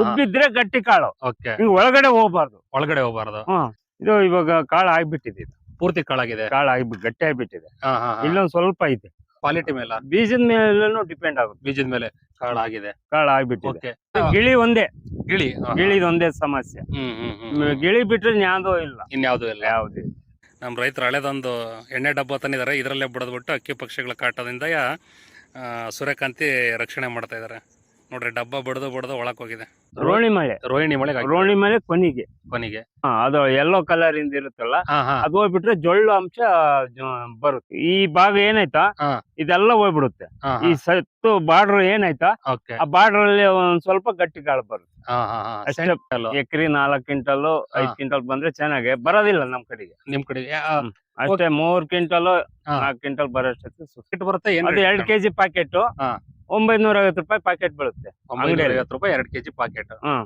ಉಬ್ಬಿದ್ರೆ ಗಟ್ಟಿ ಕಾಳು. ಓಕೆ. ಹಿಂಗ್ ಒಳಗಡೆ ಹೋಗ್ಬಾರ್ದು. ಒಳಗಡೆ ಹೋಗ್ಬಾರ್ದು. ಹ್ಮ್ ಇದು ಇವಾಗ ಕಾಳು ಆಗ್ಬಿಟ್ಟಿದೆ ಇದು. ಪೂರ್ತಿ ಕಾಳಾಗಿದೆ. ಕಾಳು ಆಗಿ ಗಟ್ಟಿ ಆಗ್ಬಿಟ್ಟಿದೆ. ಹಾ ಹಾ ಇಲ್ಲೊಂದ್ ಸ್ವಲ್ಪ ಐತೆ ಕ್ವಾಲಿಟಿ ಮೇಲೆ? ಬೀಜದ ಮೇಲೂ ಡಿಪೆಂಡ್ ಆಗುತ್ತೆ. ಬೀಜದ ಮೇಲೆ ಕಾಳಾಗಿದೆ ಕಾಳು ಆಗ್ಬಿಟ್ಟಿದೆ. ಓಕೆ. ಗಿಳಿ ಒಂದೇ. ಗಿಳಿ ಹಾ, ಹಾ. ಗಿಳಿದ್ ಒಂದೇ ಸಮಸ್ಯೆ. ಹ್ಮ್ ಹ್ಮ್ ಹ್ಮ್ ಮ್, ಗಿಳಿ ಬಿಟ್ರೆ ನ್ಯಾದೋ ಇಲ್ಲ. ಇನ್ಯಾವುದೂ ಇಲ್ಲ. ಯಾವ್ದು ನಮ್ಮ ರೈತರು ಹಳೆದೊಂದು ಎಣ್ಣೆ ಡಬ್ಬ ತಂದಿದ್ದಾರೆ. ಇದರಲ್ಲೇ ಬಿಡದ್ಬಿಟ್ಟು ಅಕ್ಕಿ ಪಕ್ಷಿಗಳ ಕಾಟದಿಂದ ಆ, ಸೂರ್ಯಕಾಂತಿ ರಕ್ಷಣೆ ಮಾಡ್ತಾ ಇದ್ದಾರೆ. ನೋಡ್ರಿ ಡಬ್ಬ ಬಡ್ದು ಬಡ್ದು ಒಳಕ್ ಹೋಗಿದೆ. ರೋಣಿ ಮಳೆ. ರೋಹಿಣಿ ಮಳೆ ರೋಣಿ ಮಳೆ ಕೊನಿಗೆ. ಕೊನಿಗೆ. ಹಾ, ಅದು ಎಲ್ಲೋ ಕಲರಿಂದ ಇರುತ್ತಲ್ಲ ಹಾ ಹಾ. ಅದು ಹೋಗ್ಬಿಟ್ರೆ ಜೊಳ್ಳು ಅಂಶ ಜ- ಬರುತ್ತೆ. ಈ ಭಾಗ ಏನಾಯ್ತಾ? ಹಾ. ಇದೆಲ್ಲ ಹೋಗ್ಬಿಡುತ್ತೆ. ಹಾ ಈ ಸತ್ತು ಬಾರ್ಡರ್ ಏನಾಯ್ತಾ? ಓಕೆ. ಆ ಬಾರ್ಡರ್ ಅಲ್ಲಿ ಒಂದ್ ಸ್ವಲ್ಪ ಗಟ್ಟಿ ಕಾಳು ಬರುತ್ತೆ. ಹಾ ಹಾ ಹಾ. ಅಷ್ಟೇ. ಸೆಂಟ್ರಲ್ ಎಕರೆ ನಾಲ್ಕ್ ಕ್ವಿಂಟಲ್ ಐದ್. ಕ್ವಿಂಟಲ್ ಬಂದ್ರೆ ಚೆನ್ನಾಗಿ ಬರೋದಿಲ್ಲ ನಮ್ ಕಡೆಗೆ. ನಿಮ್ ಕಡೆ ಯಾ- ಆ, ಅಷ್ಟೇ ಮೂರ್ ಕ್ವಿಂಟಲ್ ಹಾ. ನಾಲ್ಕ್ ಕ್ವಿಂಟಲ್ ಬರೋಷ್ಟಕ್ಕೆ ಎಷ್ಟು ಬರುತ್ತೆ ಏನ್ ಅದು ಎರಡ್ ಕೆಜಿ ಪ್ಯಾಕೆಟ್ ಹಾ. ಒಂಬೈನೂರ ಐವತ್ತು ರೂಪಾಯಿ ಪ್ಯಾಕೆಟ್ ಬೀಳುತ್ತೆ. ಒಂಬೈನೂರ ಐವತ್ತು ರೂಪಾಯಿ ಎರಡ್ ಕೆಜಿ ಪ್ಯಾಕೆಟ್ ಹ್ಮ್.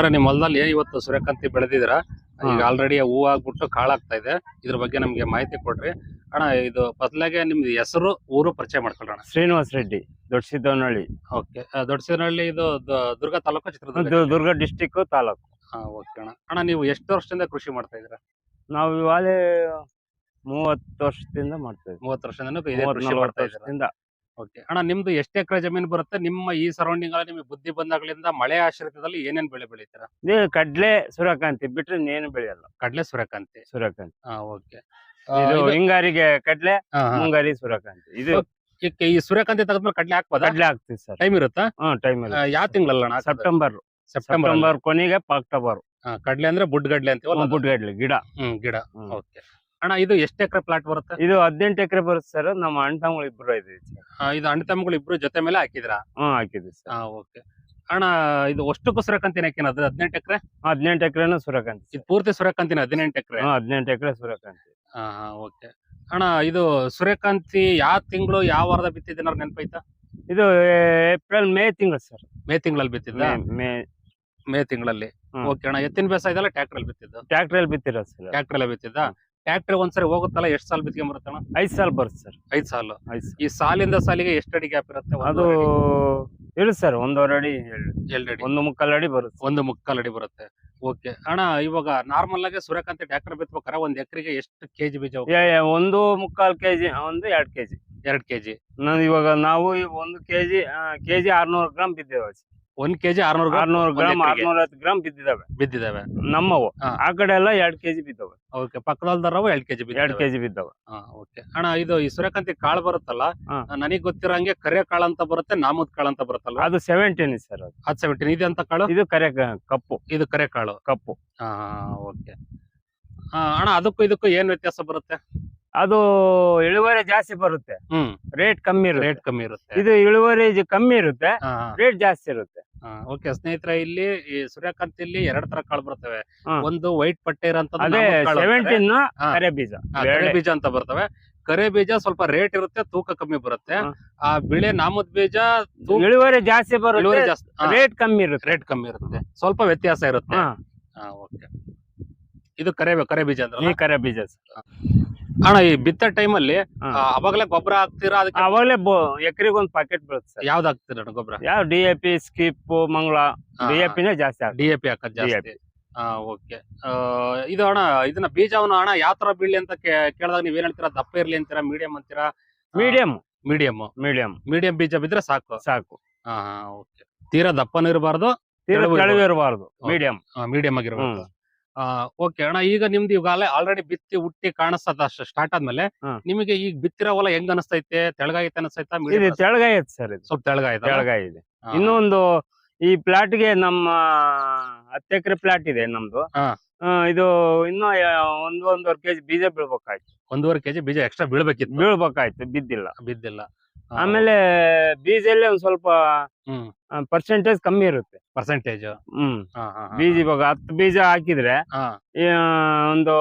ಅಣ್ಣಾರ ನಿಮ್ ಹೊಲದಲ್ಲಿ ಇವತ್ತು ಸೂರ್ಯಕಾಂತಿ ಬೆಳೆದಿದ್ರ ಈಗ ಆಲ್ರೆಡಿ ಹೂ ಆಗ್ಬಿಟ್ಟು ಕಾಳಾಗ್ತಾ ಇದೆ. ಇದ್ರ ಬಗ್ಗೆ ನಮ್ಗೆ ಮಾಹಿತಿ ಕೊಡ್ರಿ. ಅಣ್ಣ ಇದು ಬದಲಾಗೆ ನಿಮ್ದು ಹೆಸರು ಊರು ಪರಿಚಯ ಮಾಡ್ಕೊಳ್ಳೋಣ ಶ್ರೀನಿವಾಸ್ ರೆಡ್ಡಿ ದೊಡ್ಡ ಸಿದ್ದನಹಳ್ಳಿ ಓಕೆ ದೊಡ್ಡಸಿದ್ದನಹಳ್ಳಿ ಇದು ದ- ದುರ್ಗ ತಾಲೂಕು ಚಿತ್ರದುರ್ಗ ದು- ದುರ್ಗ ಡಿಸ್ಟಿಕ್ ತಾಲೂಕು. ಹಾ ಓಕೆ ಅಣ್ಣ. ಅಣ್ಣ ನೀವು ಎಷ್ಟು ವರ್ಷದಿಂದ ಕೃಷಿ ಮಾಡ್ತಾ ಇದ್ದೀರಾ? ನಾವು ಇವಾಗ ಮೂವತ್ತು ವರ್ಷದಿಂದ ಮಾಡ್ತೇವೆ ಮೂವತ್ತು ವರ್ಷದಿಂದ ಇದೇ ಕೃಷಿ ನಲ್ವತ್ತು ಮಾಡ್ತಾ ಇದ್ದೀರಾ? ವರ್ಷದಿಂದ. ಓಕೆ. ಅಣ್ಣ ನಿಮ್ದು ಎಷ್ಟು ಎಕರೆ ಜಮೀನು ಬರುತ್ತೆ? ನಿಮ್ಮ ಈ ಸರೌಂಡಿಂಗ್ ಅಲ್ಲಿ ನಿಮಗೆ ಬುದ್ಧಿ ಬಂದಾಗಲಿಂದ ಮಳೆ ಆಶ್ರಿತದಲ್ಲಿ ಏನೇನ್ ಬೆಳೆ ಬೆಳಿತೀರಾ? ನೀವು ಕಡ್ಲೆ ಸೂರ್ಯಕಾಂತಿ ಬಿಟ್ರೆ ಇನ್ನೇನು ಬೆಳೆಯಲ್ಲ. ಕಡ್ಲೆ ಸೂರ್ಯಕಾಂತಿ. ಸೂರ್ಯಕಾಂತಿ. ಹಾ ಓಕೆ. ಇದು ಹಿಂಗಾರಿಗೆ ಕಡ್ಲೆ ಮುಂಗಾರಿ ಸೂರ್ಯಕಾಂತಿ. ಇದು ಈ ಸೂರ್ಯಕಾಂತಿ ತೆಗೆದ್ಮೇಲೆ ಕಡ್ಲೆ ಹಾಕ್ಬೋದು? ಕಡ್ಲೆ ಹಾಕ್ತಿವಿ ಸರ್. ಟೈಮ್ ಇರುತ್ತಾ? ಹ್ಮ್ ಟೈಮ್ ಆ, ಯಾವ ತಿಂಗಳಲ್ಲ ಸೆಪ್ಟೆಂಬರ್ ಸೆಪ್ಟೆಂಬರ್ ಸೆಪ್ಟೆಂಬರ್ ಕೊನೆಗೆ ಅಕ್ಟೋಬರ್ ಕಡ್ಲೆ ಅಂದ್ರೆ ಬುಡ್ ಗಡ್ಲೆ ಅಂತೀವಲ್ಲ ಅದು? ಬುಡ್ಗಡ್ಲೆ ಗಿಡ. ಹ್ಮ್ ಗಿಡ. ಹ್ಮ್. ಓಕೆ. ಅಣ್ಣ ಇದು ಎಷ್ಟು ಎಕರೆ ಪ್ಲಾಟ್ ಬರುತ್ತೆ? ಇದು ಹದಿನೆಂಟು ಎಕರೆ ಬರುತ್ತೆ ಸರ್ ನಮ್ಮ ಅಣ್ಣ ತಮ್ಮಗಳು ಇಬ್ರು ಇದೆ ಸರ್ ಆ, ಇದು ಅಣ್ಣ ತಮ್ಮಗಳು ಇಬ್ರು ಜೊತೆ ಮೇಲೆ ಹಾಕಿದ್ರಾ? ಹ್ಮ್ ಹಾಕಿದ್ವಿ ಸರ್ ಹಾ ಓಕೆ ಅಣ್ಣ ಇದು ಅಷ್ಟಕ್ಕೂ ಸೂರ್ಯಕಾಂತಿನ ಹಾಕಿನ? ಹದಿನೆಂಟು ಎಕರೆ? ಹದಿನೆಂಟು ಎಕರೆನು ಸೂರ್ಯಕಾಂತಿ ಇದು ಪೂರ್ತಿ ಸೂರ್ಯಕಾಂತಿನ ಹದಿನೆಂಟು ಎಕರೆ? ಹದಿನೆಂಟು ಎಕರೆ ಸೂರ್ಯಕಾಂತಿ ಓಕೆ ಅಣ್ಣ ಇದು ಸೂರ್ಯಕಾಂತಿ ಯಾವ ತಿಂಗಳು ಯಾವ ವಾರದ ಬಿತ್ತಿದ್ದೀನ ನೆನಪೈತಾ? ಇದು ಏಪ್ರಿಲ್ ಮೇ ತಿಂಗಳು ಸರ್ ಮೇ ತಿಂಗಳಲ್ಲಿ ಬಿತ್ತಿದ್ದ ಮೇ ಮೇ. ತಿಂಗಳಲ್ಲಿ. ಹ್ಮ್. ಓಕೆ ಅಣ್ಣ ಎತ್ತಿನ ಬೇಸಾಯ ಇದೆಲ್ಲ ಟ್ರ್ಯಾಕ್ಟರ್ ಅಲ್ಲಿ ಬಿತ್ತಿದ್ದು? ಟ್ರ್ಯಾಕ್ಟರ್ ಅಲ್ಲಿ ಬಿತ್ತಿರೋ ಸರ್ ಟ್ರ್ಯಾಕ್ಟರ್ ಅಲ್ಲಿ ಬಿತ್ತಿದ್ದ? ಟ್ರ್ಯಾಕ್ಟರ್ ಒಂದ್ಸರಿ ಹೋಗುತ್ತಲ್ಲ ಎಷ್ಟು ಸಾಲ ಬಿತ್ಕೊಂಡ್ ಬರುತ್ತಣ್ಣ ಐದ್ ಸಾಲ ಬರುತ್ತೆ ಸರ್. ಐದು ಸಾಲು? ಐದು ಈ ಸಾಲಿಂದ ಸಾಲಿಗೆ ಎಷ್ಟು ಅಡಿ ಗ್ಯಾಪ್ ಇರುತ್ತೆ? ಅದು ಹೇಳಿ ಸರ್ ಒಂದೂವರೆ ಅಡಿ ಎರಡು. ಅಡಿ. ಒಂದು ಮುಕ್ಕಾಲು ಅಡಿ ಬರುತ್ತೆ ಒಂದು ಮುಕ್ಕಾಲ್ ಅಡಿ ಬರುತ್ತೆ. ಓಕೆ. ಅಣ್ಣ ಇವಾಗ ನಾರ್ಮಲ್ ಆಗಿ ಸೂರ್ಯಕಾಂತಿ ಟ್ರ್ಯಾಕ್ಟರ್ ಬಿತ್ಬೇಕಾರ ಒಂದ್ ಎಕರೆಗೆ ಎಷ್ಟು ಕೆಜಿ ಬೀಜ ಹೋಗುತ್ತೆ? ಏ, ಏ, ಒಂದು ಮುಕ್ಕಾಲು ಕೆಜಿ ಒಂದು ಎರಡು ಕೆಜಿ. ಎರಡ್ ಕೆಜಿ. ನಾನು ಇವಾಗ ನಾವು ಈ ಒಂದು ಕೆಜಿ ಕೆಜಿ ಆರ್ನೂರು ಗ್ರಾಮ್ ಬಿದ್ದಿದ್ದಾವೆ ಒಂದ್ ಕೆಜಿ ಆರ್ನೂರು ಆರ್ನೂರು ಗ್ರಾಮ್? ಆರ್ನೂರ ಹತ್ತು ಗ್ರಾಮ್ ಬಿದ್ದಿದಾವೆ ಬಿದ್ದಿದಾವೆ ನಮ್ಮವು. ಹಾ. ಆ ಕಡೆ ಎಲ್ಲ ಎರಡ್ ಕೆಜಿ ಬಿದ್ದಾವೆ. ಓಕೆ ಪಕ್ಕದಲ್ದಾರವು ಎರಡ್ ಕೆಜಿ ಎರಡ್ ಕೆಜಿ ಬಿದ್ದವ. ಓಕೆ. ಅಣ್ಣ ಇದು ಈ ಸೂರ್ಯಕಾಂತಿ ಕಾಳು ಬರುತ್ತಲ್ಲ ಹಾ. ನನಗ್ ಗೊತ್ತಿರಂಗೆ ಕರೆ ಕಾಳು ಅಂತ ಬರುತ್ತೆ ನಾಮದ್ ಕಾಳು ಅಂತ ಬರುತ್ತಲ್ಲ ಅದು ಸೆವೆಂಟೀನ್ ಸರ್ ಅದು. ಹತ್ ಸೆವೆಂಟೀನ್ ಇದೆ ಅಂತ ಕಾಳು? ಇದು ಕರೆ ಕ- ಕಪ್ಪು. ಇದು ಕರೆ ಕಾಳು. ಕಪ್ಪು. ಹಾ ಓಕೆ. ಅಣ್ಣ ಅದಕ್ಕೂ ಇದಕ್ಕೂ ಏನ್ ವ್ಯತ್ಯಾಸ ಬರುತ್ತೆ? ಅದು ಇಳುವರಿ ಜಾಸ್ತಿ ಬರುತ್ತೆ. ಹ್ಮ್. ರೇಟ್ ಕಮ್ಮಿ ಇರುತ್ತೆ. ರೇಟ್ ಕಮ್ಮಿ ಇರುತ್ತೆ. ಇದು ಇಳುವರಿ ಜ- ಕಮ್ಮಿ ಇರುತ್ತೆ. ಹಾ ರೇಟ್ ಜಾಸ್ತಿ ಇರುತ್ತೆ. ಓಕೆ ಸ್ನೇಹಿತರೆ ಇಲ್ಲಿ ಈ ಇಲ್ಲಿ ಎರಡ್ ತರ ಕಾಳು ಬರ್ತವೆ. ಒಂದು ವೈಟ್ ಪಟ್ಟೆ ಬೀಜ ಬೀಜ ಅಂತ ಬರ್ತವೆ. ಕರೆ ಬೀಜ ಸ್ವಲ್ಪ ರೇಟ್ ಇರುತ್ತೆ ತೂಕ ಕಮ್ಮಿ ಬರುತ್ತೆ. ಆ ಬಿಳೆ ನಾಮದ್ ಬೀಜ ಇಳುವರಿ ಜಾಸ್ತಿ ಬರುತ್ತೆ ರೇಟ್ ಕಮ್ಮಿ ಇರುತ್ತೆ. ರೇಟ್ ಕಮ್ಮಿ ಇರುತ್ತೆ. ಸ್ವಲ್ಪ ವ್ಯತ್ಯಾಸ ಇರುತ್ತೆ. ಓಕೆ ಇದು ಕರೆ ಕರೆ ಬೀಜ ಅಂದ್ರೆ ಕರೆ ಬೀಜ. ಅಣ್ಣ ಈ ಬಿತ್ತ ಟೈಮಲ್ಲಿ ಅಲ್ಲಿ ಅವಾಗಲೇ ಗೊಬ್ಬರ ಹಾಕ್ತೀರಾ ಅದಕ್ಕೆ? ಅವಾಗಲೇ ಎಕರೆಗೆ ಒಂದ್ ಪ್ಯಾಕೆಟ್ ಬೀಳುತ್ತೆ ಸರ್. ಯಾವ್ದು ಹಾಕ್ತೀರ ಗೊಬ್ಬರ? ಯಾವ ಡಿ ಎ ಪಿ ಸ್ಕಿಪ್ ಮಂಗಳ ಡಿ ಎ ಪಿನೇ ಜಾಸ್ತಿ ಡಿ ಎ ಪಿ ಹಾಕೋದು ಜಾಸ್ತಿ. ಓಕೆ. ಇದು ಅಣ್ಣ ಇದನ್ನ ಬೀಜವನ್ನು ಅಣ್ಣ ಯಾವ ತರ ಬೀಳಲಿ ಅಂತ ಕೇಳಿದಾಗ ನೀವ್ ಏನ್ ಹೇಳ್ತೀರಾ? ದಪ್ಪ ಇರ್ಲಿ ಅಂತೀರಾ? ಮೀಡಿಯಂ ಅಂತೀರಾ? ಮೀಡಿಯಂ ಮೀಡಿಯಂ ಮೀಡಿಯಂ ಮೀಡಿಯಂ ಬೀಜ ಬಿದ್ರೆ ಸಾಕು. ಸಾಕು. ಹಾ ಓಕೆ. ತೀರಾ ದಪ್ಪನೂ ಇರಬಾರ್ದು ತೀರಾ ಇರಬಾರ್ದು. ಮೀಡಿಯಂ ಮೀಡಿಯಂ ಆಗಿರ್ಬೇಕು. ಓಕೆ. ಅಣ್ಣ ಈಗ ನಿಮ್ದು ಈಗ ಆಲ್ರೆಡಿ ಬಿತ್ತಿ ಹುಟ್ಟಿ ಕಾಣಿಸ್ತದ ಸ್ಟಾರ್ಟ್ ಆದ್ಮೇಲೆ. ನಿಮಗೆ ಈಗ ಬಿತ್ತಿರೋ ಹೊಲ ಹೆಂಗ್ ಅನಿಸ್ತೈತೆ? ತೆಳಗಾಯಿತ ಅನಿಸ್ತೈತಾ? ಇದು? ತೆಳಗಾಯತ್ ಸರ್ ಇದು. ಸ್ವಲ್ಪ ತೆಳಗಾಯ್ತು ತೆಳಗಾಯಿದೆ ಇನ್ನೊಂದು ಈ ಪ್ಲಾಟ್ಗೆ ನಮ್ಮ ಹತ್ತು ಎಕರೆ ಪ್ಲಾಟ್ ಇದೆ ನಮ್ದು. ಇದು ಇನ್ನು ಒಂದು ಒಂದೂವರೆ ಕೆಜಿ ಬೀಜ ಬೀಳ್ಬೇಕಾಯ್ತು. ಒಂದೂವರೆ ಕೆಜಿ ಬೀಜ ಎಕ್ಸ್ಟ್ರಾ ಬೀಳ್ಬೇಕಿತ್ತು. ಬೀಳ್ಬೇಕಾಯ್ತು ಬಿದ್ದಿಲ್ಲ. ಬಿದ್ದಿಲ್ಲ. ಆಮೇಲೆ ಅಲ್ಲಿ ಒಂದ್ ಸ್ವಲ್ಪ ಪರ್ಸೆಂಟೇಜ್ ಕಮ್ಮಿ ಇರುತ್ತೆ. ಪರ್ಸೆಂಟೇಜ್ ಹ್ಮ್. ಬೀಜ ಇವಾಗ ಹತ್ತು ಬೀಜ ಹಾಕಿದ್ರೆ ಒಂದು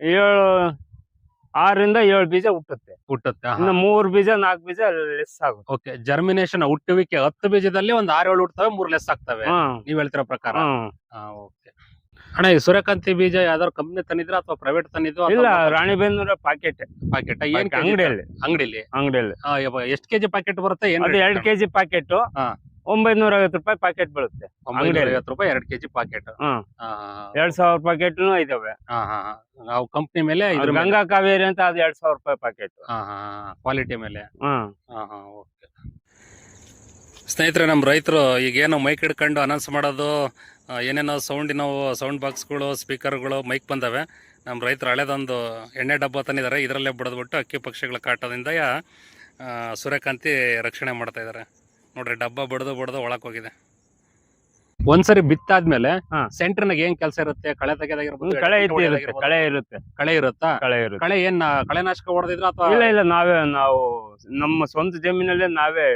ಏಳು ಆರರಿಂದ ಏಳು ಬೀಜ ಹುಟ್ಟುತ್ತೆ. ಹುಟ್ಟುತ್ತೆ ಇನ್ನು ಮೂರ್ ಬೀಜ ನಾಲ್ಕು ಬೀಜ ಲೆಸ್ ಆಗುತ್ತೆ. ಓಕೆ ಜರ್ಮಿನೇಷನ್ ಹುಟ್ಟುವಿಕೆ ಹತ್ತು ಬೀಜದಲ್ಲಿ ಒಂದ್ ಆರು ಏಳು ಹುಟ್ಟುತ್ತವೆ ಮೂರ್ ಲೆಸ್ ಆಗ್ತವೆ. ನೀವ್ ಹೇಳ್ತಿರೋ ಪ್ರಕಾರ? ಅಣ್ಣ ಈ ಸೂರ್ಯಕಾಂತಿ ಬೀಜ ಯಾವ್ದಾದ್ರು ಕಂಪ್ನಿ ತಂದಿದ್ರ ಅಥವಾ ಪ್ರೈವೇಟ್ ತಂದಿದ್ರು ಇಲ್ಲ ರಾಣಿಬೆನ್ನೂರ ಪ್ಯಾಕೆಟ್ ಪ್ಯಾಕೆಟ್ ಏನ್ ಅಂಗಡಿಯಲ್ಲಿ. ಅಂಗಡಿಲಿ? ಅಂಗಡಿಯಲ್ಲಿ. ಎಷ್ಟು ಕೆಜಿ ಪ್ಯಾಕೆಟ್ ಬರುತ್ತೆ? ಏನು ಅದು ಎರಡ್ ಕೆಜಿ ಪ್ಯಾಕೆಟ್. ಒಂಬೈನೂರ ಐವತ್ತು ರೂಪಾಯಿ ಪ್ಯಾಕೆಟ್ ಬೀಳುತ್ತೆ ಅಂಗಡಿಯಲ್ಲಿ. ಐವತ್ತು ರೂಪಾಯಿ ಎರಡು ಕೆಜಿ ಪ್ಯಾಕೆಟ್ ಎರಡ್ ಸಾವಿರ ಪಾಕೆಟ್ ಇದಾವೆ. ನಾವು ಕಂಪ್ನಿ ಮೇಲೆ ಗಂಗಾ ಕಾವೇರಿ ಅಂತ ಅದು ಎರಡ್ ಸಾವಿರ ರೂಪಾಯಿ ಪ್ಯಾಕೆಟ್ ಕ್ವಾಲಿಟಿ ಮೇಲೆ. ಹ್ಮ್. ಓಕೆ ಸ್ನೇಹಿತರೆ ನಮ್ಮ ರೈತರು ಈಗೇನು ಮೈಕ್ ಹಿಡ್ಕೊಂಡು ಅನೌನ್ಸ್ ಮಾಡೋದು ಏನೇನೋ ಸೌಂಡಿನ ಸೌಂಡ್ ಬಾಕ್ಸ್ಗಳು ಸ್ಪೀಕರ್ಗಳು ಮೈಕ್ ಬಂದವೆ. ನಮ್ಮ ರೈತರು ಹಳೆದೊಂದು ಎಣ್ಣೆ ಡಬ್ಬ ತಂದಿದ್ದಾರೆ. ಇದರಲ್ಲೇ ಬಿಡದ್ಬಿಟ್ಟು ಅಕ್ಕಿ ಪಕ್ಷಿಗಳ ಕಾಟದಿಂದ ಸೂರ್ಯಕಾಂತಿ ರಕ್ಷಣೆ ಮಾಡ್ತಾ ಇದ್ದಾರೆ. ನೋಡ್ರಿ ಡಬ್ಬ ಬಡ್ದು ಬಡ್ದು ಒಳಕ್ ಹೋಗಿದೆ. ಒಂದ್ಸರಿ ಬಿತ್ತಾದ್ಮೇಲೆ. ಸೆಂಟರ್ನಾಗ ಏನ್ ಕೆಲಸ ಇರುತ್ತೆ? ಕಳೆ ತೆಗೆದಾಗಿರ್ಬೋದು ಕಳೆ ಇರುತ್ತೆ ಕಳೆ ಇರುತ್ತೆ. ಕಳೆ ಇರುತ್ತಾ? ಕಳೆ ಇರುತ್ತೆ. ಕಳೆ ಏನ್ ಕಳೆನಾಶಕ ಹೊಡೆದಿದ್ರ ಅಥವಾ? ಇಲ್ಲ ಇಲ್ಲ ನಾವೇ ನಾವು ನಮ್ಮ ಸ್ವಂತ ಜಮೀನಲ್ಲೇ ನಾವೇ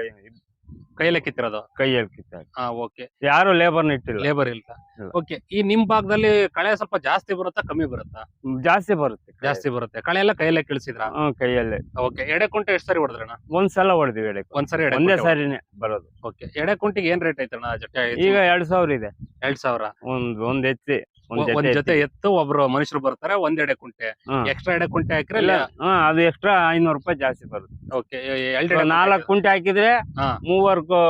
ಕೈಯಲ್ಲೇ ಕಿತ್ತಿರೋದು? ಕೈಯಲ್ಲಿ ಕಿತ್ತ ಹಾ ಓಕೆ. ಯಾರು ಲೇಬರ್ ಇಟ್ಟಿಲ್ಲ. ಲೇಬರ್ ಇಲ್ಲ. ಇಲ್ಲ. ಓಕೆ ಈ ನಿಮ್ ಭಾಗದಲ್ಲಿ ಕಳೆ ಸ್ವಲ್ಪ ಜಾಸ್ತಿ ಬರುತ್ತಾ ಕಮ್ಮಿ ಬರುತ್ತಾ? ಜಾಸ್ತಿ ಬರುತ್ತೆ ಕಳೆ. ಜಾಸ್ತಿ ಬರುತ್ತೆ. ಕಳೆ ಎಲ್ಲ ಕೈಯಲ್ಲೇ ಕಿಳಿಸಿದ್ರ? ಹ್ಮ್ ಕೈಯಲ್ಲೇ. ಓಕೆ ಎಡೆ ಕುಂಟೆ ಎಷ್ಟು ಸರಿ ಹೊಡೆದ್ರಣ ಒಂದ್ ಸಲ ಹೊಡೆದಿವಿ ಎಡೆ ಒಂದ್ಸರಿ ಎಡೆ ಒಂದೇ ಸಾರಿನೇ ಬರೋದು. ಓಕೆ ಎಡೆ ಕುಂಟಿಗೆ ಏನ್ ರೇಟ್ ಐತಣ್ಣ ಜೊತೆ? ಈಗ ಎರಡ್ ಸಾವಿರ ಇದೆ. ಎರಡ್ ಸಾವಿರ? ಒಂದ್ ಒಂದ್ ಎತ್ತಿ ಒಂದ್ ಜೊತೆ ಎತ್ತು ಒಬ್ರು ಮನುಷ್ಯರು ಬರ್ತಾರೆ ಒಂದ್ ಎಡೆ ಕುಂಟೆ. ಎಕ್ಸ್ಟ್ರಾ ಎಡೆ ಕುಂಟೆ ಹಾಕಿದ್ರೆ ಅದು ಎಕ್ಸ್ಟ್ರಾ ಐನೂರು ರೂಪಾಯಿ ಜಾಸ್ತಿ ಬರುತ್ತೆ. ಓಕೆ ನಾಲ್ಕು ಕುಂಟೆ ಹಾಕಿದ್ರೆ. ಮೂವರ್ಗೂ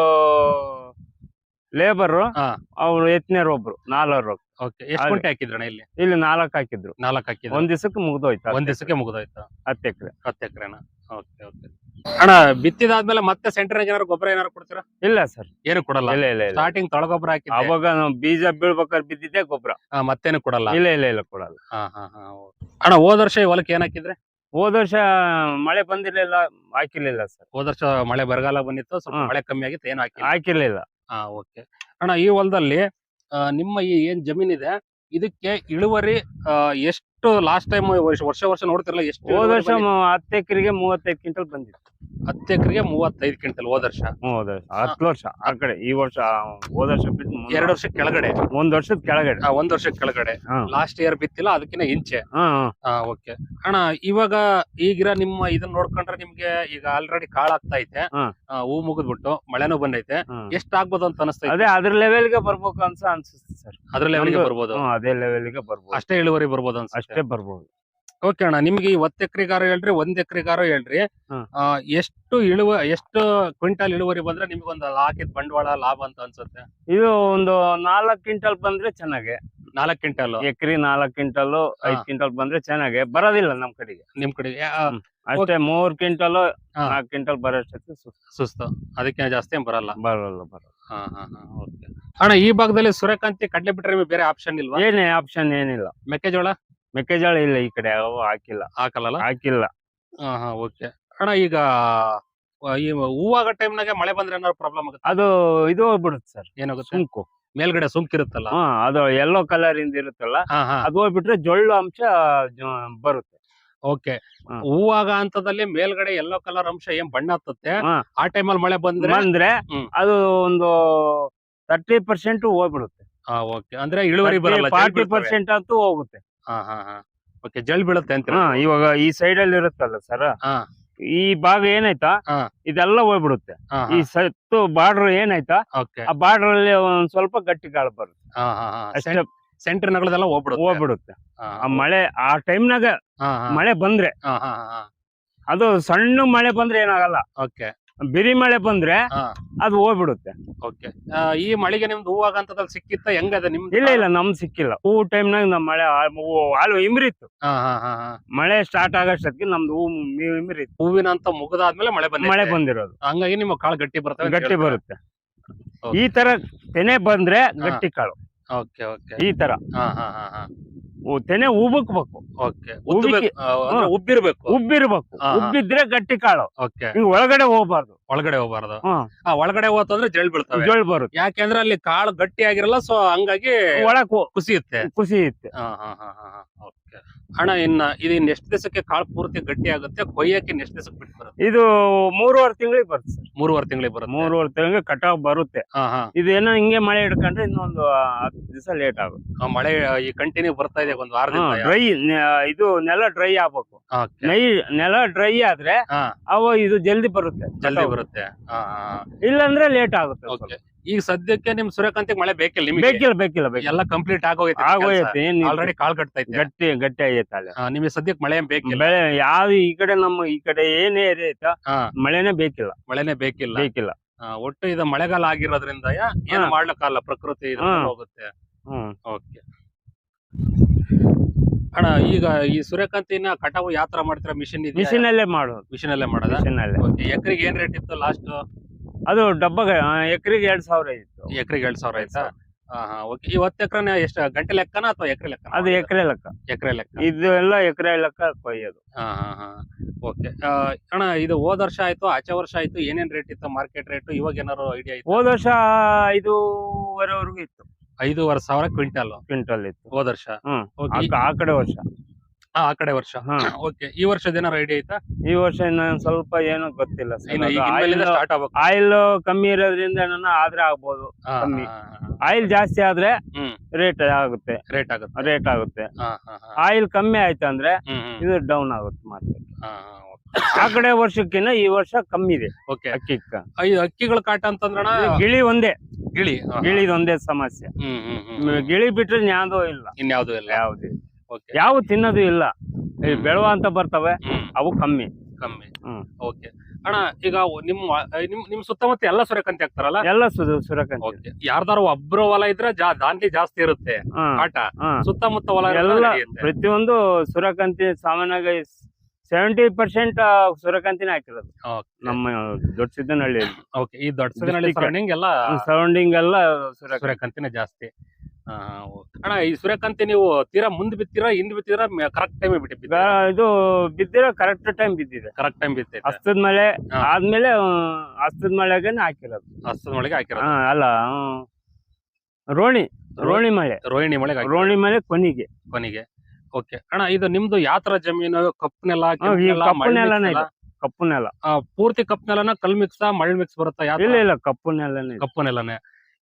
ಲೇಬರ್. ಅವ್ರು ಎತ್ತನೇರು ಒಬ್ರು ನಾಲ್ವರು. ಓಕೆ ಎಷ್ಟು ಇಲ್ಲಿ? ಇಲ್ಲಿ ನಾಲ್ಕು ಹಾಕಿದ್ರು. ನಾಲ್ಕು ಹಾಕಿದ್ರು? ಒಂದ್ ದಿವಸಕ್ಕೆ ಮುಗ್ದೋಯ್ತು ಒಂದ್ ದಿವಸಕ್ಕೆ ಮುಗಿದೋಯ್ತು? ಹತ್ತು ಎಕರೆ. ಹತ್ತು ಎಕರೆನ? ಓಕೆ ಓಕೆ ಅಣ್ಣ ಬಿತ್ತಿದಾದ್ಮೇಲೆ ಮತ್ತೆ ಸೆಂಟರ್ ಏನಾದ್ರು ಗೊಬ್ಬರ ಏನಾದ್ರು ಕೊಡ್ತೀರಾ? ಇಲ್ಲ ಸರ್. ಏನು ಕೊಡಲ್ಲ? ಇಲ್ಲ ಇಲ್ಲ ಸ್ಟಾರ್ಟಿಂಗ್ ತೊಳ ಗೊಬ್ಬರ ಹಾಕಿ ಅವಾಗ ಬೀಜ ಬೀಳ್ಬೇಕಾದ್ರೆ ಬಿದ್ದಿದ್ದೆ ಗೊಬ್ಬರ. ಮತ್ತೇನು ಕೊಡಲ್ಲ? ಇಲ್ಲ ಇಲ್ಲ ಇಲ್ಲ ಕೊಡಲ್ಲ. ಹಾ ಹಾ ಹಾ ಅಣ್ಣ ಹೋದ ವರ್ಷ ಈ ಹೊಲಕ್ಕೆ ಏನ್ ಹಾಕಿದ್ರೆ? ಹೋದ ವರ್ಷ ಮಳೆ ಬಂದಿರ್ಲಿಲ್ಲ ಹಾಕಿರ್ಲಿಲ್ಲ ಸರ್. ಹೋದ ವರ್ಷ ಮಳೆ ಬರಗಾಲ ಬಂದಿತ್ತು ಸ್ವಲ್ಪ ಮಳೆ ಕಮ್ಮಿ ಆಗಿತ್ತು ಏನು ಹಾಕಿ ಹಾಕಿರ್ಲಿಲ್ಲ. ಹಾ ಓಕೆ ಅಣ್ಣ ಈ ಹೊಲದಲ್ಲಿ ನಿಮ್ಮ ಈ ಏನ್ ಜಮೀನಿದೆ ಇದೆ ಇದಕ್ಕೆ ಇಳುವರಿ ಆ, ಎಷ್ಟು ಲಾಸ್ಟ್ ಟೈಮ್ ವರ್ಷ ವರ್ಷ ನೋಡ್ತಿರಲ್ಲ ಎಷ್ಟು ಹೋದ ವರ್ಷ ಹತ್ತು ಎಕರೆಗೆ ಮೂವತ್ತೈದು ಕ್ವಿಂಟಲ್ ಬಂದಿತ್ತು. ಹತ್ತು ಎಕರೆಗೆ ಮೂವತ್ತೈದು ಕ್ವಿಂಟಲ್ ಹೋದ ವರ್ಷ. ಹೋದ ವರ್ಷ. ಹತ್ತು ವರ್ಷ ಆ ಕಡೆ ಈ ವರ್ಷ ಹೋದ ವರ್ಷ ಎರಡು ವರ್ಷ ಕೆಳಗಡೆ. ಒಂದ್ ವರ್ಷದ ಕೆಳಗಡೆ. ಆ, ಒಂದ್ ವರ್ಷದ ಕೆಳಗಡೆ. ಲಾಸ್ಟ್ ಇಯರ್ ಬಿತ್ತಿಲ್ಲ ಅದಕ್ಕಿಂತ ಹ್ಮ್ ಹ್ಮ್. ಹಾ. ಓಕೆ ಅಣ್ಣ ಇವಾಗ ಈಗಿರ ನಿಮ್ಮ ಇದನ್ನ ನೋಡ್ಕೊಂಡ್ರೆ ನಿಮ್ಗೆ ಈಗ ಆಲ್ರೆಡಿ ಕಾಳಾಗ್ತಾ ಐತೆ. ಹ್ಮ್. ಆ, ಹೂ ಮುಗಿದ್ಬಿಟ್ಟು ಮಳೆನೂ ಬಂದೈತೆ. ಹ್ಮ್. ಎಷ್ಟ್ ಆಗ್ಬೋದು ಅಂತ ಅನಸ್ತೈತೆ ಅದೇ ಅದ್ರ ಲೆವೆಲ್ಗೆ ಬರ್ಬೇಕು ಅಂತ ಅನ್ಸುತ್ತೆ ಸರ್. ಅದ್ರ ಲೆವೆಲ್ಗೆ ನಮ್ದು- ಬರ್ಬೋದು. ಅದೇ ಲೆವೆಲ್ಗೆ ಬರ್ಬೋದು. ಅಷ್ಟೇ ಇಳುವರಿ ಬರ್ಬೋದು ಅನ್ಸುತ್ತೆ. ಅಷ್ಟೇ. ಬರ್ಬೋದು. ಓಕೆ ಅಣ್ಣ ನಿಮ್ಗೆ ಈ ಎಕರೆ ಎಕರೆಗಾರು ಹೇಳ್ರಿ ಒಂದ್ ಎಕರೆಗಾರು ಹೇಳ್ರಿ. ಆ, ಎಷ್ಟು ಇಳುವ ಎಷ್ಟು ಕ್ವಿಂಟಲ್ ಇಳುವರಿ ಬಂದ್ರೆ ನಿಮ್ಗೆ ಒಂದು ಹಾಕಿದ ಬಂಡವಾಳ ಲಾಭ ಅಂತ ಅನ್ಸುತ್ತೆ? ಇದು ಒಂದು ನಾಲ್ಕು ಕ್ವಿಂಟಲ್ ಬಂದ್ರೆ ಚೆನ್ನಾಗೆ. ನಾಲ್ಕು ಕ್ವಿಂಟಲ್? ಎಕರೆ ನಾಲ್ಕು ಕ್ವಿಂಟಲ್ ಐದ್ ಹಾ. ಕ್ವಿಂಟಲ್ ಬಂದ್ರೆ ಚೆನ್ನಾಗೆ. ಬರೋದಿಲ್ಲ ನಮ್ ಕಡೆಗೆ. ನಿಮ್ ಕಡೆಗೆ. ಅಷ್ಟೇ ಮೂರ್ ಕ್ವಿಂಟಲ್ ಹಾ. ನಾಲ್ಕು ಕ್ವಿಂಟಲ್ ಬರೋ ಸು- ಸುಸ್ತು. ಅದಕ್ಕೆ ಜಾಸ್ತಿ ಏನ್ ಬರಲ್ಲ. ಬರಲ್ಲ ಬರಲ್ಲ. ಹಾ ಹಾ ಹಾ ಓಕೆ. ಅಣ್ಣ ಈ ಭಾಗದಲ್ಲಿ ಸೂರ್ಯಕಾಂತಿ ಕಡಲೆ ಬಿಟ್ರೆ ನಿಮ್ಗೆ ಬೇರೆ ಆಪ್ಷನ್ ಇಲ್ವಾ? ಏನೇ ಆಪ್ಷನ್ ಏನಿಲ್ಲ. ಮೆಕ್ಕೆಜೋಳ? ಮೆಕ್ಕೆಜೋಳ ಇಲ್ಲ ಈ ಕಡೆ ಯಾವ ಹಾಕಿಲ್ಲ. ಹಾಕಲ್ಲ ಹಾಕಿಲ್ಲ. ಹಾ ಹಾ ಓಕೆ. ಅಣ್ಣ ಈಗ ಆ, ಈ ಹೂವಾಗ ಟೈಮ್ನಾಗೆ ಮಳೆ ಬಂದ್ರೆ ಏನಾದ್ರು ಪ್ರಾಬ್ಲಮ್ ಆಗುತ್ತೆ? ಅದು ಇದು ಹೋಗ್ಬಿಡುತ್ತೆ ಸರ್. ಏನಾಗುತ್ತೆ ಸುಂಕು. ಮೇಲ್ಗಡೆ ಸುಂಕಿರುತ್ತಲ್ಲ ಹಾ ಅದು ಯೆಲ್ಲೋ ಕಲರಿಂದ ಇರುತ್ತಲ್ಲ ಹಾ ಹಾ. ಅದು ಹೋಗ್ಬಿಟ್ರೆ ಜೊಳ್ಳು ಅಂಶ ಜ- ಬರುತ್ತೆ. ಓಕೆ. ಹೂವಾಗ ಹಂತದಲ್ಲಿ ಮೇಲ್ಗಡೆ ಎಲ್ಲೋ ಕಲರ್ ಅಂಶ ಏನ್ ಬಣ್ಣ ಹತ್ತುತ್ತೆ? ಹಾ. ಆ ಟೈಮಲ್ಲಿ ಮಳೆ ಬಂದ್ರೆ? ಬಂದ್ರೆ ಹ್ಮ್. ಅದು ಒಂದು ತರ್ಟಿ ಪರ್ಸೆಂಟ್ ಹೋಗ್ಬಿಡುತ್ತೆ. ಹಾ ಓಕೆ. ಅಂದ್ರೆ ಇಳುವರಿ ಬರಲ್ಲ ಫಾರ್ಟಿ ಪರ್ಸೆಂಟ್ ಅಂತೂ ಹೋಗುತ್ತೆ. ಹಾ ಹಾ ಹಾ. ಓಕೆ ಜಲ್ ಬೀಳುತ್ತೆ ಅಂತ ಹಾ ಇವಾಗ ಈ ಸೈಡ್ ಅಲ್ಲಿ ಇರುತ್ತಲ್ಲ ಸರ್ ಹಾ. ಈ ಭಾಗ ಏನಾಯ್ತಾ? ಹಾ. ಇದೆಲ್ಲ ಹೋಗ್ಬಿಡುತ್ತೆ. ಹಾ ಈ ಸತ್ತು ಬಾರ್ಡರ್ ಏನಾಯ್ತಾ? ಓಕೆ ಆ ಬಾರ್ಡರ್ ಅಲ್ಲಿ ಒಂದ್ ಸ್ವಲ್ಪ ಗಟ್ಟಿ ಕಾಳು ಬರುತ್ತೆ. ಹಾ ಹಾ ಅಷ್ಟೇ. ಸೆಂಟರ್ ನಗಳದೆಲ್ಲ ಹೋಗ್ಬಿಡುತ್ತೆ. ಹೋಗ್ಬಿಡುತ್ತೆ. ಹಾ, ಆ ಮಳೆ ಆ ಟೈಮ್ನಾಗ ನಾಗ ಹಾ, ಮಳೆ ಬಂದ್ರೆ ಹಾ, ಹಾ, ಹಾ, ಅದು ಸಣ್ಣ ಮಳೆ ಬಂದ್ರೆ ಏನಾಗಲ್ಲ. ಓಕೆ ಬಿರಿ ಮಳೆ ಬಂದ್ರೆ ಅದು ಹೋಗ್ಬಿಡುತ್ತೆ. ಓಕೆ ಈ ಮಳೆಗೆ ನಿಮ್ದು ಹೂವಾಗ ಸಿಕ್ಕಿತ್ತ? ಹೆಂಗದ ನಿಮ್ದು? ಇಲ್ಲ ಇಲ್ಲ ನಮ್ ಸಿಕ್ಕಿಲ್ಲ. ಹೂ ಟೈಮ್ನಾಗ ನಮ್ ಮಳೆ ಹಾಲು ಇಮ್ರಿತ್ತು ಮಳೆ ಸ್ಟಾರ್ಟ್ ಆಗಷ್ಟಕ್ಕೆ ನಮ್ದು ಹೂ ಇಮ್ರಿತ್ತು ಹೂವಿನ ಅಂತ ಮುಗಿದಾದ್ಮೇಲೆ ಮಳೆ ಬಂದ ಮಳೆ ಬಂದಿರೋದು. ಹಂಗಾಗಿ ನಿಮ್ಮ ಕಾಳು ಗಟ್ಟಿ ಬರ್ತವೆ ಗಟ್ಟಿ ಬರುತ್ತೆ. ಈ ತರ ತೆನೆ ಬಂದ್ರೆ ಗಟ್ಟಿ ಕಾಳು. ಓಕೆ ಓಕೆ ಈ ತರ. ಹಾ ಹಾ ಹಾ. ತೆನೆ ಉಬ್ಬಕ್ಬೇಕು. ಓಕೆ. ಉಬ್ಬಿಕೆ- ಹಾ. ಉಬ್ಬಿರ್ಬೇಕು. ಉಬ್ಬಿರ್ಬೇಕು. ಹಾ, ಹಾ. ಉಬ್ಬಿದ್ರೆ ಗಟ್ಟಿ ಕಾಳು. ಓಕೆ. ಹಿಂಗ್ ಒಳಗಡೆ ಹೋಗ್ಬಾರ್ದು. ಒಳಗಡೆ ಹೋಗ್ಬಾರ್ದು. ಆ ಒಳಗಡೆ ಹೋತಂದ್ರೆ ಜಳ್ ಬೀಳ್ತವೆ. ಜಳ್ ಬರುತ್ತೆ. ಯಾಕೆಂದ್ರೆ ಅಲ್ಲಿ ಕಾಳು ಗಟ್ಟಿ ಆಗಿರಲ್ಲ ಸೊ ಹಂಗಾಗಿ ಒಳಕ್ ಹೋ- ಕುಸಿಯುತ್ತೆ ಹಾ ಹಾ ಹಾ ಹಾ ಹಾ. ಓಕೆ. ಅಣ್ಣ ಇನ್ನ ಇದು ಎಷ್ಟು ದಿವಸಕ್ಕೆ ಕಾಳು ಪೂರ್ತಿ ಗಟ್ಟಿ ಆಗುತ್ತೆ ಕೊಯ್ಯಕ್ಕೆ ಎಷ್ಟು ದಿವಸಕ್ಕೆ ಬಿಟ್ಟು ಬರುತ್ತೆ? ಇದು ಮೂರುವರೆ ತಿಂಗಳಿಗೆ ಬರುತ್ತೆ ಸರ್. ಮೂರುವರೆ ತಿಂಗಳಿಗೆ ಬರುತ್ತೆ? ಮೂರುವರೆ ತಿಂಗಳಿಗೆ ಕಟಾವ್ ಬರುತ್ತೆ. ಹಾ ಹಾ. ಇದು ಏನೋ ಹಿಂಗೆ ಮಳೆ ಹಿಡ್ಕೊಂಡ್ರೆ ಇನ್ನೊಂದು ಹತ್ತು ದಿವಸ ಲೇಟ್ ಆಗುತ್ತೆ. ಆ ಮಳೆ ಈ ಕಂಟಿನ್ಯೂ ಬರ್ತಾ ಇದೆ ಒಂದು ವಾರದಿಂದ ಡ್ರೈ ಇದು ನೆಲ ಡ್ರೈ ಆಗ್ಬೇಕು. ನೈ ನೆಲ ಡ್ರೈ ಆದ್ರೆ ಹಾ. ಅವ ಇದು ಜಲ್ದಿ ಬರುತ್ತೆ ಜಲ್ದಿ ಬರುತ್ತೆ. ಹಾ ಹಾ ಇಲ್ಲಾಂದ್ರೆ ಲೇಟ್ ಆಗುತ್ತೆ. ಈಗ ಸದ್ಯಕ್ಕೆ ನಿಮ್ ಸೂರ್ಯಕಾಂತಿಗೆ ಮಳೆ ಬೇಕಿಲ್ಲ ನಿಮ್ಗೆ? ಬೇಕಿಲ್ಲ ಬೇಕಿಲ್ಲ ಬೇಕಿಲ್ಲ. ಎಲ್ಲ ಕಂಪ್ಲೀಟ್ ಆಗೋಯ್ತು ಆಗೋಯ್ತು ಏನ್ ಆಲ್ರೆಡಿ ಕಾಳು ಕಟ್ತೈತೆ ಗಟ್ಟಿ ಗಟ್ಟಿ ಆಗೈತೆ ಅಲ್ಲಿ. ನಿಮಗೆ ಸದ್ಯಕ್ಕೆ ಮಳೆ ಬೇಕಿಲ್ಲ. ಬೆಳೆ ಯಾವ ಈ ಕಡೆ ನಮ್ಮ ಈ ಕಡೆ ಏನೇ ಏರಿಯಾ ಮಳೆನೇ ಬೇಕಿಲ್ಲ. ಮಳೆನೇ ಬೇಕಿಲ್ಲ. ಬೇಕಿಲ್ಲ. ಒಟ್ಟು ಇದು ಮಳೆಗಾಲ ಆಗಿರೋದ್ರಿಂದ ಏನು. ಮಾಡ್ಲಿಕ್ಕಲ್ಲ ಪ್ರಕೃತಿ ಇದು ಹೋಗುತ್ತೆ. ಓಕೆ. ಅಣ್ಣ ಈಗ ಈ ಸೂರ್ಯಕಾಂತಿನ ಕಟಾವು ಯಾವ ತರ ಮಾಡ್ತೀರಾ? ಮಿಷಿನ್ ಮಿಷಿನಲ್ಲೇ ಮಿಷಿನ್ ಅಲ್ಲೇ ಮಾಡೋದು? ಮಿಷಿನ್ ಅಲ್ಲೇ ಮಾಡೋದಾ ಎಕರೆಗೆ ಏನ್ ರೇಟ್ ಇತ್ತು ಲಾಸ್ಟ್? ಅದು ಡಬ್ಬ ಎಕರೆಗೆ ಎರಡ್ ಸಾವಿರ ಇತ್ತು. ಎಕರೆಗೆ ಎರಡ್ ಸಾವಿರ ಆಯ್ತಾ? ಓಕೆ. ಇವತ್ತು ಎಕರೆನ ಎಷ್ಟು ಗಂಟೆ ಲೆಕ್ಕನ ಅಥವಾ ಎಕರೆ ಲೆಕ್ಕ ಅದು ಎಕರೆ ಲೆಕ್ಕ. ಎಕರೆ ಲೆಕ್ಕ. ಇದು ಎಲ್ಲ ಎಕರೆ ಲೆಕ್ಕ ಕೊಯ್ಯೋದು. ಹಾ ಹಾ ಹಾ. ಓಕೆ. ಅಣ್ಣ ಇದು ಹೋದ ವರ್ಷ ಆಯ್ತು ಆಚೆ ವರ್ಷ ಆಯ್ತು ಏನೇನ್ ರೇಟ್ ಇತ್ತು ಮಾರ್ಕೆಟ್ ರೇಟ್ ಇವಾಗ ಏನಾರು ಐಡಿಯಾ ಇತ್ತು? ಹೋದ ವರ್ಷ ಐದೂವರೆವರೆಗೂ ಇತ್ತು. ಐದೂವರೆ ಸಾವಿರ ಕ್ವಿಂಟಲ್. ಕ್ವಿಂಟಲ್ ಇತ್ತು. ಹೋದ ವರ್ಷ? ಆ ಕಡೆ ವರ್ಷ. ಆ ಕಡೆ ವರ್ಷ ಹಾ. ಓಕೆ. ಈ ವರ್ಷದ ಏನಾರ ಐಡಿಯಾ ಐತಾ? ಈ ವರ್ಷ ಇನ್ನ ಸ್ವಲ್ಪ ಏನೋ ಗೊತ್ತಿಲ್ಲ ಇನ್ನು ಈಗ ಇನ್ಮೇಲಿಂದ ಸ್ಟಾರ್ಟ್ ಆಗ್ಬೇಕು. ಆಯಿಲ್ ಕಮ್ಮಿ ಇರೋದ್ರಿಂದ ನನ್ನ ಆದ್ರೆ ಆಗ್ಬೋದು ಕಮ್ಮಿ. ಆಯಿಲ್ ಜಾಸ್ತಿ ಆದ್ರೆ ರೇಟ್ ಆಗುತ್ತೆ. ರೇಟ್ ಆಗುತ್ತೆ. ರೇಟ್ ಆಗುತ್ತೆ. ಆಯಿಲ್ ಕಮ್ಮಿ ಆಯ್ತು ಅಂದ್ರೆ ಇದು ಡೌನ್ ಆಗುತ್ತೆ ಮಾರ್ಕೆಟ್. ಆ ಕಡೆ ವರ್ಷಕ್ಕಿಂತ ಈ ವರ್ಷ ಕಮ್ಮಿ ಇದೆ. ಓಕೆ. ಅಕ್ಕಿ ಅಕ್ಕಿಗಳ ಕಾಟ ಅಂತಂದ್ರಣ? ಗಿಳಿ ಒಂದೇ. ಗಿಳಿ ಗಿಳಿದೊಂದೇ ಸಮಸ್ಯೆ. ಗಿಳಿ ಬಿಟ್ರೆ ಯಾವ್ದೋ ಇಲ್ಲ. ಇನ್ಯಾವುದೂ ಇಲ್ಲ. ಯಾವ್ದು ಯಾವ ತಿನ್ನೋದು ಇಲ್ಲ. ಈ. ಬೆಳವ ಅಂತ ಬರ್ತವೆ ಅವು ಕಮ್ಮಿ. ಕಮ್ಮಿ. ಓಕೆ. ಅಣ್ಣ ಈಗ ನಿಮ್ ನಿಮ್ ನಿಮ್ ಸುತ್ತಮುತ್ತ ಎಲ್ಲ ಸೂರ್ಯಕಾಂತಿ ಹಾಕ್ತಾರಲ್ಲ? ಎಲ್ಲ ಸೂರ್ಯಕಾಂತಿ. ಯಾರ್ದಾರು ಒಬ್ರು ಹೊಲ ಇದ್ರೆ ದಾಂಡಿ ಜಾಸ್ತಿ ಇರುತ್ತೆ. ಆಟ. ಸುತ್ತಮುತ್ತ ಹೊಲ ಎಲ್ಲ. ಪ್ರತಿಯೊಂದು ಸೂರ್ಯಕಾಂತಿ ಸಾಮಾನ್ಯವಾಗಿ ಸೆವೆಂಟಿ ಪರ್ಸೆಂಟ್ ಸೂರ್ಯಕಾಂತಿನೇ ಹಾಕಿರೋದು. ನಮ್ಮ ದೊಡ್ಡ ಸಿದ್ದನಹಳ್ಳಿ ಓಕೆ. ಈ ದೊಡ್ಡ ಸಿದ್ದನಹಳ್ಳಿ ಸರೌಂಡಿಂಗ್ ಎಲ್ಲ ಸರೌಂಡಿಂಗ್ ಎಲ್ಲ ಸೂರ್ಯಕಾಂತಿ. ಸೂರ್ಯಕಾಂತಿನೇ ಜಾಸ್ತಿ. ಅಣ್ಣ ಈ ಸೂರ್ಯಕಾಂತಿ ನೀವು ತೀರಾ ಮುಂದ್ ಬಿತ್ತೀರಾ ಹಿಂದ್ ಬಿತ್ತೀರಾ ಕರೆಕ್ಟ್ ಟೈಮ್ ಬಿಟ್ಟಿ ಇದು ಬಿದ್ದಿರೋ ಕರೆಕ್ಟ್ ಟೈಮ್ ಬಿದ್ದಿದೆ. ಕರೆಕ್ಟ್ ಟೈಮ್ ಬಿತ್ತೈತೆ ಹಸ್ತದ ಮಳೆ ಆದ್ಮೇಲೆ ಹಸ್ತದ ಮಳೆಗೇನೆ ಹಾಕಿರೋದು. ಹಸ್ತದ ಮಳೆಗೆ ಹಾಕಿರೋದು. ಹಾ, ಅಲ್ಲ. ರೋಣಿ ರೋಣಿ ಮಳೆ. ರೋಹಿಣಿ ಮಳೆ ರೋಹಿಣಿ ರೋಣಿ ಮಳೆ ಕೊನೆಗೆ. ಕೊನೆಗೆ. ಓಕೆ ಅಣ್ಣ ಇದು ನಿಮ್ದು ಯಾವ ತರ ಜಮೀನು ಕಪ್ಪು ನೆಲ ಕಪ್ಪನೆಲ್ಲ ಕೆಂಪು ಈ ಕಪ್ಪು ನೆಲ? ಪೂರ್ತಿ ನೆಲನ ಕಲ್ ಮಿಕ್ಸ್ ಮಳ್ ಮಿಕ್ಸ್ ಬರುತ್ತಾ ಇಲ್ಲ ಇಲ್ಲ ಕಪ್ಪು ನೆಲನೇ ಕಪ್ಪು ನೆಲನೇ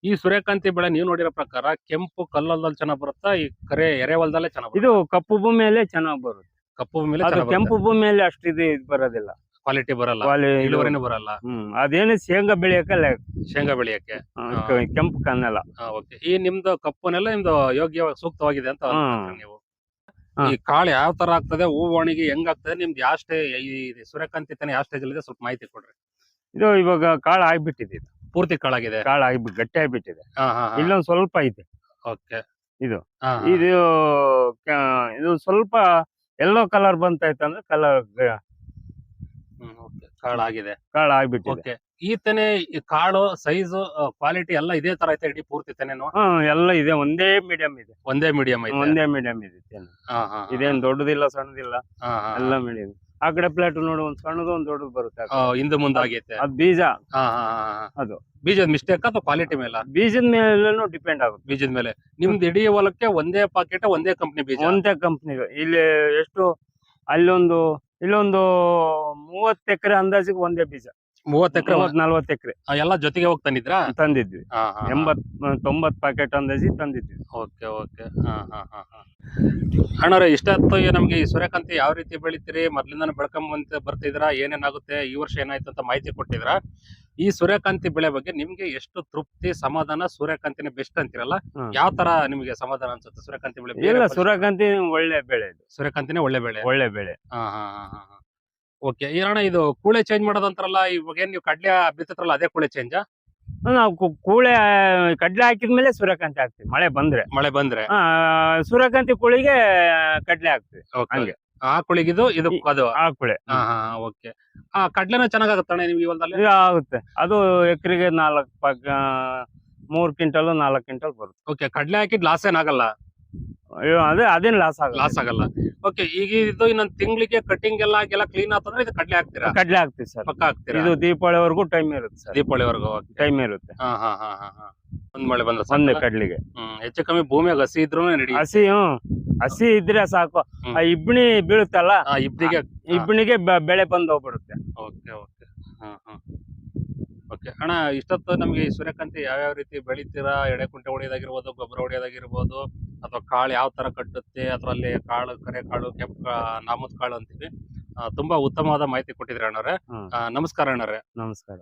ಈ ಸೂರ್ಯಕಾಂತಿ ಬೆಳೆ ನೀವು ನೋಡಿರೋ ಪ್ರಕಾರ ಕೆಂಪು ಕಲ್ಲಲ್ಲಿ ಚೆನ್ನಾಗ್ ಬರುತ್ತಾ? ಈ ಕರೆ ಎರೆಹೊಲದಲ್ಲೇ ಚೆನ್ನಾಗ್ ಇದು ಕಪ್ಪು ಭೂಮಿಯಲ್ಲೇ ಚೆನ್ನಾಗ್ ಬರುತ್ತೆ. ಕಪ್ಪು ಭೂಮಿ ಅದು ಕೆಂಪು ಭೂಮಿಯಲ್ಲಿ ಅಷ್ಟು ಇದು ಇದ್ ಬರೋದಿಲ್ಲ. ಕ್ವಾಲಿಟಿ ಬರಲ್ಲ. ಇದು- ಇಳುವರಿನೂ ಬರಲ್ಲ. ಹ್ಮ್ ಅದೇನು ಶೇಂಗಾ ಬೆಳೆಯಕ್ಕಲ್ಲ ಶೇಂಗಾ ಬೆಳೆಯಕ್ಕೆ. ಕೆಂಪು ಕನ್ನಲ ಓಕೆ ಈ ನಿಮ್ದು ಕಪ್ಪು ನೆಲ ನಿಮ್ದು ಯೋಗ್ಯ ಸೂಕ್ತವಾಗಿದೆ ಅಂತ ಹ್ಮ್. ನೀವು. ಹಾ. ಈ ಕಾಳು ಯಾವ ತರ ಆಗ್ತದೆ ಹೂ ಒಣಗಿ ಹೆಂಗ್ ಆಗ್ತದೆ ನಿಮ್ದು ಯಾವ ಸ್ಟೇ ಈ ಸೂರ್ಯಕಾಂತಿ ತಾನೆ ಯಾವ ಸ್ಟೇಜ್ ಇದೆ ಸ್ವಲ್ಪ ಮಾಹಿತಿ ಕೊಡ್ರಿ. ಇದು ಇವಾಗ ಕಾಳು ಆಗ್ಬಿಟ್ಟಿದೆ ಇದು. ಪೂರ್ತಿ ಕಾಳಾಗಿದೆ. ಕಾಳಾಗಿ ಆಗ್ಬಿಟ್ಟು ಗಟ್ಟಿ ಆಗಿಬಿಟ್ಟಿದೆ ಹಾ ಹಾ. ಇಲ್ಲೊಂದ್ ಸ್ವಲ್ಪ ಐತೆ. ಓಕೆ. ಇದು. ಇದು ಕ- ಇದು ಸ್ವಲ್ಪ ಎಲ್ಲೋ ಕಲರ್ ಬಂತೈತಂದ್ರೆ ಕಲರ್ ಕಾಳಾಗಿದೆ. ಕಾಳು ಆಗ್ಬಿಟ್ಟಿದೆ ಓಕೆ. ಈ ತೆನೆ ಈ ಕಾಳು ಸೈಜ್ ಕ್ವಾಲಿಟಿ ಎಲ್ಲ ಇದೇ ತರ ಐತೆ ಇಡೀ ಪೂರ್ತಿ ತೆನೆನು? ಹ್ಮ್ ಎಲ್ಲ ಇದೆ. ಒಂದೇ ಮೀಡಿಯಂ ಇದೆ. ಒಂದೇ ಮೀಡಿಯಂ ಐತೆ. ಒಂದೇ ಮೀಡಿಯಂ ಇದೆ ತೆನೆ. ಹಾ ಹಾ ಇದೇನ್ ದೊಡ್ಡದಿಲ್ಲ ಸಣ್ಣದಿಲ್ಲ. ಹಾ ಹಾ ಎಲ್ಲ ಮೀಡಿಯಂ ಆ ಕಡೆ ಪ್ಲೇಟ್ ನೋಡು ಒಂದ್ ಸಣ್ಣದು ಒಂದ್ ದೊಡ್ಡದು ಬರುತ್ತೆ ಆ ಕಡೆ. ಹಿಂದೆ ಮುಂದೆ ಆಗೈತೆ. ಅದ್ ಬೀಜ. ಹಾ ಹಾ ಹಾ, ಹಾ. ಅದು. ಬೀಜದ ಮಿಸ್ಟೇಕ್ ಅಥವಾ ಕ್ವಾಲಿಟಿ ಮೇಲೆ? ಬೀಜದ ಮೇಲೆ ಡಿಪೆಂಡ್ ಆಗುತ್ತೆ. ಬೀಜದ ಮೇಲೆ. ನಿಮ್ದು ಇಡೀ ಹೊಲಕ್ಕೆ ಒಂದೇ ಪಾಕೆಟ್ ಒಂದೇ ಕಂಪ್ನಿ ಬೀಜ? ಒಂದೇ ಕಂಪನಿ ಇಲ್ಲಿ ಎಷ್ಟು ಅಲ್ಲೊಂದು ಇಲ್ಲೊಂದು ಮೂವತ್ತು ಎಕರೆ ಅಂದಾಜಿಗೆ ಒಂದೇ ಬೀಜ. ಮೂವತ್ತು ಎಕರೆ ಮೂವತ್ ನಲ್ವತ್ತು ಎಕರೆ. ಎಲ್ಲ ಜೊತೆಗೆ ಹೋಗಿ ತಂದಿದ್ರಾ? ತಂದಿದ್ವಿ. ಎಂಬತ್ ತೊಂಬತ್ ಪ್ಯಾಕೆಟ್ ಅಂದಾಜಿ ತಂದಿದ್ವಿ. Okay okay. ಹಾ ಹಾ ಹಾ ಹಾ. ಅಣ್ಣವ್ರೆ ಇಷ್ಟೊತ್ತು ಈ ನಮ್ಗೆ ಈ ಸೂರ್ಯಕಾಂತಿ ಯಾವ ರೀತಿ ಬೆಳಿತೀರಿ? ಮೊದ್ಲಿಂದ ಬೆಳ್ಕೊಂಬಂತ ಬರ್ತಿದ್ರಾ ಏನೇನಾಗುತ್ತೆ? ಈ ವರ್ಷ ಏನಾಯ್ತು ಅಂತ ಮಾಹಿತಿ ಕೊಟ್ಟಿದ್ರ ಈ ಸೂರ್ಯಕಾಂತಿ ಬೆಳೆ ಬಗ್ಗೆ ನಿಮ್ಗೆ ಎಷ್ಟು ತೃಪ್ತಿ ಸಮಾಧಾನ? ಸೂರ್ಯಕಾಂತಿನೇ ಬೆಸ್ಟ್ ಅಂತಿರಲ್ಲ. ಯಾವ ತರ ನಿಮ್ಗೆ ಸಮಾಧಾನ ಅನ್ಸುತ್ತೆ ಸೂರ್ಯಕಾಂತಿ ಬೆಳೆ? ಇಲ್ಲ ಸೂರ್ಯಕಾಂತಿ ಒಳ್ಳೆ ಬೆಳೆ ಇದು. ಸೂರ್ಯಕಾಂತಿನೇ ಒಳ್ಳೆ ಬೆಳೆ? ಒಳ್ಳೆ ಬೆಳೆ. ಹಾ ಹಾ ಹಾ ಹಾ. ಓಕೆ. ಏನಣ್ಣ ಇದು ಕೂಳೆ ಚೇಂಜ್ ಮಾಡೋದಂತಾರಲ್ಲ ಇವಾಗ ಏನ್ ನೀವು ಕಡ್ಲೆ ಬಿತ್ತತ್ರಲ್ಲ ಅದೇ ಕೂಳೆ ಚೇಂಜ್ ನಾವು ಕು- ಕೂಳೆ ಕಡ್ಲೆ ಹಾಕಿದ್ಮೇಲೆ ಸೂರ್ಯಕಾಂತಿ ಹಾಕ್ತಿವಿ ಮಳೆ ಬಂದ್ರೆ. ಮಳೆ ಬಂದ್ರೆ. ಆ, ಸೂರ್ಯಕಾಂತಿ ಕೂಳಿಗೆ ಕಡ್ಲೆ ಹಾಕ್ತಿವಿ Okay. ಹಂಗೆ. ಆ ಕುಳಿಗಿದು ಇದು ಈ- ಅದು? ಆ ಕುಳೆ. ಹಾ ಹಾ ಓಕೆ. ಆ ಕಡ್ಲೆನ ಚೆನ್ನಾಗಾಗುತ್ತಣ್ಣ ನಿಮ್ಗೆ ಈ ಹೊಲದಲ್ಲಿ? ಇದು ಆಗುತ್ತೆ. ಅದು ಎಕರೆಗೆ ನಾಲ್ಕು ಪಗ್ ಮೂರ್ ಕ್ವಿಂಟಲ್ ನಾಲ್ಕು ಕ್ವಿಂಟಲ್ ಬರುತ್ತೆ. ಓಕೆ ಕಡ್ಲೆ ಹಾಕಿದ್ ಲಾಸ್ ಏನಾಗಲ್ಲ? ಅಯ್ಯೋ ಅದೇ ಅದೇನ್ ಲಾಸ್ ಆಗಲ್ಲ ಲಾಸ್ ಆಗಲ್ಲ. ಓಕೆ ಈಗ ಇದು ಇನ್ನೊಂದ್ ತಿಂಗಳಿಗೆ ಕಟಿಂಗ್ ಎಲ್ಲ ಎಲ್ಲ ಕ್ಲೀನ್ ಆತಂದ್ರೆ ಇದು ಕಡ್ಲೆ ಹಾಕ್ತೀರಾ? ಕಡ್ಲೆ ಹಾಕ್ತಿವಿ ಸರ್. ಪಕ್ಕ ಹಾಕ್ತೀರಾ? ಇದು ದೀಪಾವಳಿವರೆಗೂ ಟೈಮ್ ಇರುತ್ತೆ ಸರ್. ದೀಪಾವಳಿವರೆಗೂ ಟೈಮ್ ಇರುತ್ತೆ. ಹಾ ಹಾ ಹಾ ಹಾ ಒಂದ್ ಮಳೆ ಬಂದ ಸಂದೆ ಕಡ್ಲಿಗೆ. ಹ್ಮ್ ಹೆಚ್ಚು ಕಮ್ಮಿ ಭೂಮಿಯಾಗ ಹಸಿ ಇದ್ರು ನಡಿ ಹಸಿ ಹ್ಮ್. ಹಸಿ ಇದ್ರೆ ಸಾಕು. ಆ ಇಬ್ಣಿ ಬೀಳುತ್ತಲ್ಲ? ಆ ಇಬ್ಬನಿಗೆ ಇಬ್ಣಿಗೆ ಬೆ- ಬೆಳೆ ಬಂದು ಹೋಗ್ಬಿಡುತ್ತೆ. Okay okay. ಹಾ ಹಾ. ಓಕೆ ಅಣ್ಣ ಇಷ್ಟೊತ್ತು ನಮಗೆ ಈ ಸೂರ್ಯಕಾಂತಿ ಯಾವ್ಯಾವ ರೀತಿ ಬೆಳಿತೀರಾ? ಎಡೆ ಕುಂಟೆ ಹೊಡೆಯೋದಾಗಿರ್ಬೋದು ಗೊಬ್ಬರ ಹೊಡೆಯೋದಾಗಿರ್ಬೋದು ಅಥವಾ ಕಾಳು ಯಾವ ತರ ಕಟ್ಟುತ್ತೆ ಅದರಲ್ಲಿ ಕಾಳು ಕರೆ ಕಾಳು ಕೆಂಪು ನಾಮದ ನಾಮದ್ ಕಾಳು ಅಂತೀವಿ. ತುಂಬಾ ಉತ್ತಮವಾದ ಮಾಹಿತಿ ಕೊಟ್ಟಿದ್ರಿ ಅಣ್ಣವ್ರೆ. ಹ್ಮ್. ನಮಸ್ಕಾರ ಅಣ್ಣವ್ರೆ. ನಮಸ್ಕಾರ.